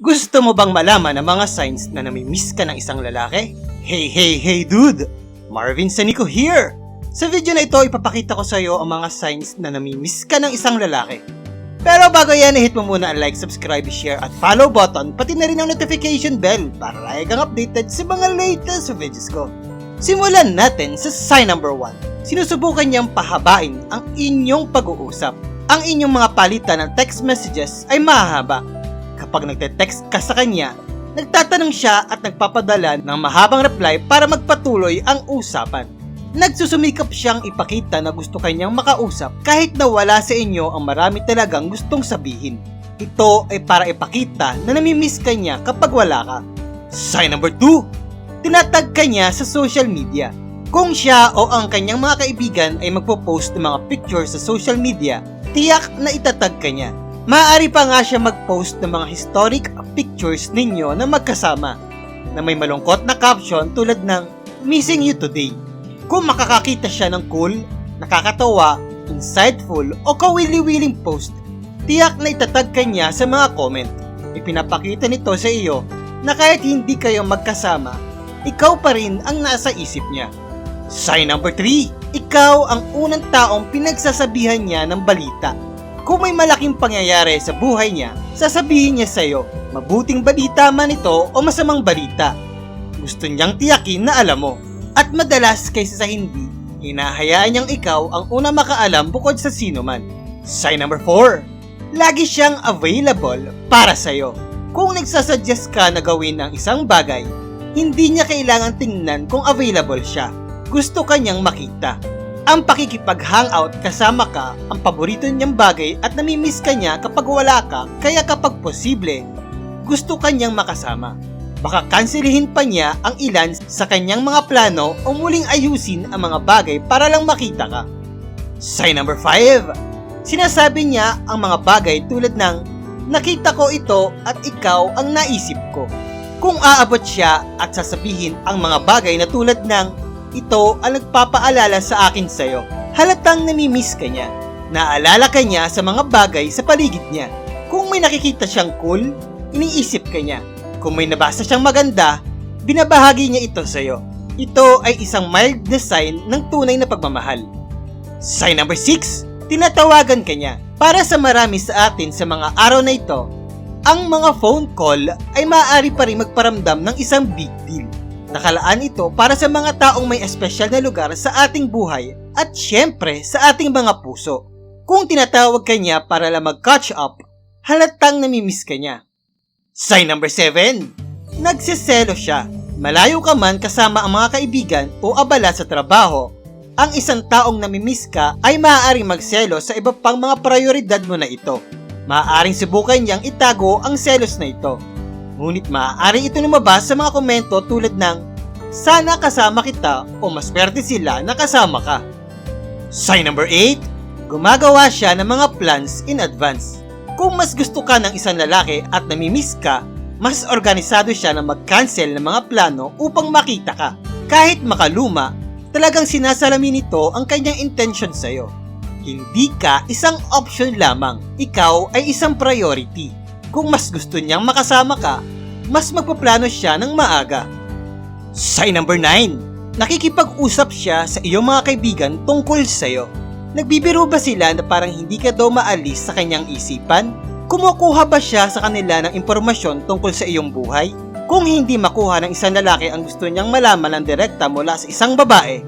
Gusto mo bang malaman ang mga signs na namimiss ka ng isang lalaki? Hey, hey, hey dude! Marvin Sanico here! Sa video na ito, ipapakita ko sa iyo ang mga signs na namimiss ka ng isang lalaki. Pero bago yan, hit mo muna ang like, subscribe, share at follow button, pati na rin ang notification bell para lagi kang updated sa mga latest videos ko. Simulan natin sa sign number 1. Sinusubukan niyang pahabain ang inyong pag-uusap. Ang inyong mga palitan ng text messages ay mahahaba. Kapag nagte-text ka sa kanya, nagtatanong siya at nagpapadala ng mahabang reply para magpatuloy ang usapan. Nagsusumikap siyang ipakita na gusto kanyang makausap kahit na wala sa inyo ang marami talagang gustong sabihin. Ito ay para ipakita na namimiss ka niya kapag wala ka. Sign number 2. Tinatag ka niya sa social media. Kung siya o ang kanyang mga kaibigan ay magpo-post ng mga pictures sa social media, tiyak na itatag ka niya. Maaari pa nga siya mag-post ng mga historic pictures ninyo na magkasama na may malungkot na caption tulad ng Missing You Today. Kung makakakita siya ng cool, nakakatawa, insightful o kawili-wiling post, tiyak na itatag ka niya sa mga comment. Ipinapakita nito sa iyo na kahit hindi kayo magkasama, ikaw pa rin ang nasa isip niya. Sign number 3. Ikaw ang unang taong pinagsasabihan niya ng balita. Kung may malaking pangyayari sa buhay niya, sasabihin niya sa iyo, mabuting balita man ito o masamang balita. Gusto niyang tiyakin na alam mo. At madalas kaysa sa hindi, hinahayaan niyang ikaw ang una makaalam bukod sa sino man. Sign number 4. Lagi siyang available para sa iyo. Kung nagsasuggest ka na gawin ang isang bagay, hindi niya kailangan tingnan kung available siya. Gusto kanyang makita. Ang pakikipag-hangout kasama ka ang paborito niyang bagay at namimiss ka niya kapag wala ka kaya kapag posible, gusto kanyang makasama. Baka kanselihin pa niya ang ilan sa kanyang mga plano o muling ayusin ang mga bagay para lang makita ka. Sign number 5. Sinasabi niya ang mga bagay tulad ng nakita ko ito at ikaw ang naisip ko. Kung aabot siya at sasabihin ang mga bagay na tulad ng ito ang nagpapaalala sa akin sa'yo. Halatang namimiss ka niya. Naalala ka niya sa mga bagay sa paligid niya. Kung may nakikita siyang cool, iniisip ka niya. Kung may nabasa siyang maganda, binabahagi niya ito sa'yo. Ito ay isang mild na sign ng tunay na pagmamahal. Sign number 6. Tinatawagan ka niya. Para sa marami sa atin sa mga araw na ito, ang mga phone call ay maaari pa rin magparamdam ng isang big deal. Nakalaan ito para sa mga taong may espesyal na lugar sa ating buhay at syempre sa ating mga puso. Kung tinatawag ka niya para lang mag-catch up, halatang namimiss ka niya. Sign number 7. Nagsiselo siya. Malayo ka man kasama ang mga kaibigan o abala sa trabaho, ang isang taong namimiss ka ay maaaring magselo sa iba pang mga prioridad mo na ito. Maaaring subukan niyang itago ang selos na ito Ngunit maaari ito lumabas sa mga komento tulad ng Sana kasama kita o mas swerte sila na kasama ka. Sign number 8. Gumagawa siya ng mga plans in advance. Kung mas gusto ka ng isang lalaki at namimiss ka, mas organisado siya na mag-cancel ng mga plano upang makita ka. Kahit makaluma, talagang sinasalamin nito ang kanyang intention sa'yo. Hindi ka isang option lamang, ikaw ay isang priority. Kung mas gusto niyang makasama ka, mas magpaplano siya ng maaga. Sign number 9. Nakikipag-usap siya sa iyong mga kaibigan tungkol sa iyo. Nagbibiro ba sila na parang hindi ka daw maalis sa kanyang isipan? Kumukuha ba siya sa kanila ng impormasyon tungkol sa iyong buhay? Kung hindi makuha ng isang lalaki ang gusto niyang malaman ng direkta mula sa isang babae,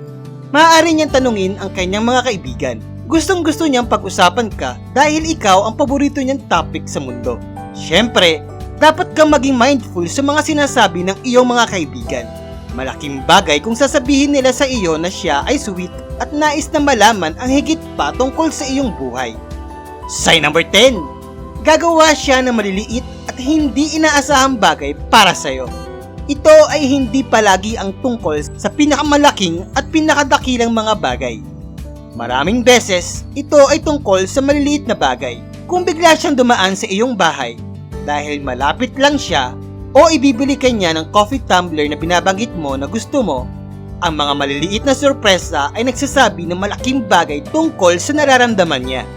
maaari niyang tanungin ang kanyang mga kaibigan. Gustong gusto niyang pag-usapan ka dahil ikaw ang paborito niyang topic sa mundo. Siyempre, dapat kang maging mindful sa mga sinasabi ng iyong mga kaibigan. Malaking bagay kung sasabihin nila sa iyo na siya ay sweet at nais na malaman ang higit pa tungkol sa iyong buhay. Sign number 10. Gagawa siya ng maliliit at hindi inaasahang bagay para sa iyo. Ito ay hindi palagi ang tungkol sa pinakamalaking at pinakadakilang mga bagay. Maraming beses, ito ay tungkol sa maliliit na bagay. Kung bigla siyang dumaan sa iyong bahay dahil malapit lang siya o ibibili ka niya ng coffee tumbler na binabanggit mo na gusto mo, ang mga maliliit na sorpresa ay nagsasabi ng malaking bagay tungkol sa nararamdaman niya.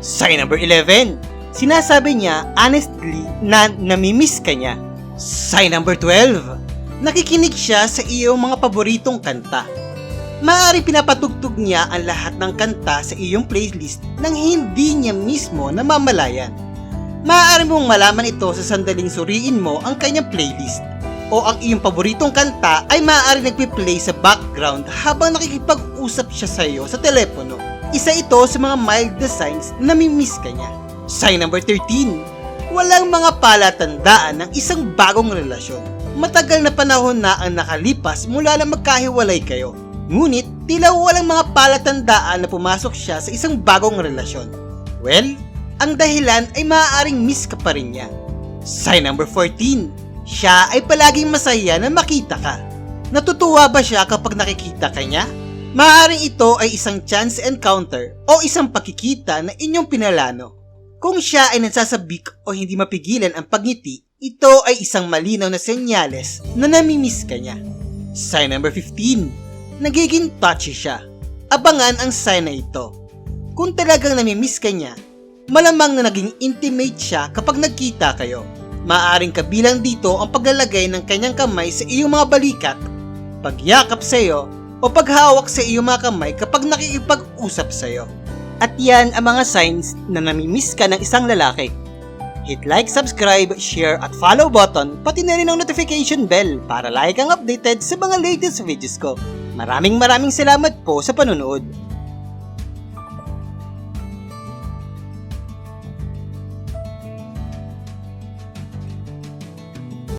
Sign number 11. Sinasabi niya honestly na namimiss ka niya. Sign number 12. Nakikinig siya sa iyong mga paboritong kanta. Maaari pinapatugtog niya ang lahat ng kanta sa iyong playlist nang hindi niya mismo namamalayan. Maaari mong malaman ito sa sandaling suriin mo ang kanyang playlist o ang iyong paboritong kanta ay maaari nagpi-play sa background habang nakikipag-usap siya sa iyo sa telepono. Isa ito sa mga mild na signs na namimiss ka niya. Sign number 13. Walang mga palatandaan ng isang bagong relasyon. Matagal na panahon na ang nakalipas mula na magkahiwalay kayo. Ngunit tila walang mga palatandaan na pumasok siya sa isang bagong relasyon. Well, ang dahilan ay maaaring miss ka pa rin niya. Sign number 14. Siya ay palaging masaya na makita ka. Natutuwa ba siya kapag nakikita ka niya? Maaaring ito ay isang chance encounter o isang pakikita na inyong pinalano. Kung siya ay nagsasabik o hindi mapigilan ang pagngiti, ito ay isang malinaw na senyales na namimiss ka niya. Sign number 15. Nagiging touchy siya. Abangan ang sign na ito. Kung talagang namimiss ka niya, malamang na naging intimate siya kapag nagkita kayo. Maaring kabilang dito ang paglalagay ng kanyang kamay sa iyong mga balikat, pagyakap sa iyo, o paghawak sa iyong mga kamay kapag nakikipag-usap sa iyo. At yan ang mga signs na namimiss ka ng isang lalaki. Hit like, subscribe, share at follow button pati na rin ang notification bell para like ang updated sa mga latest videos ko. Maraming maraming salamat po sa panonood.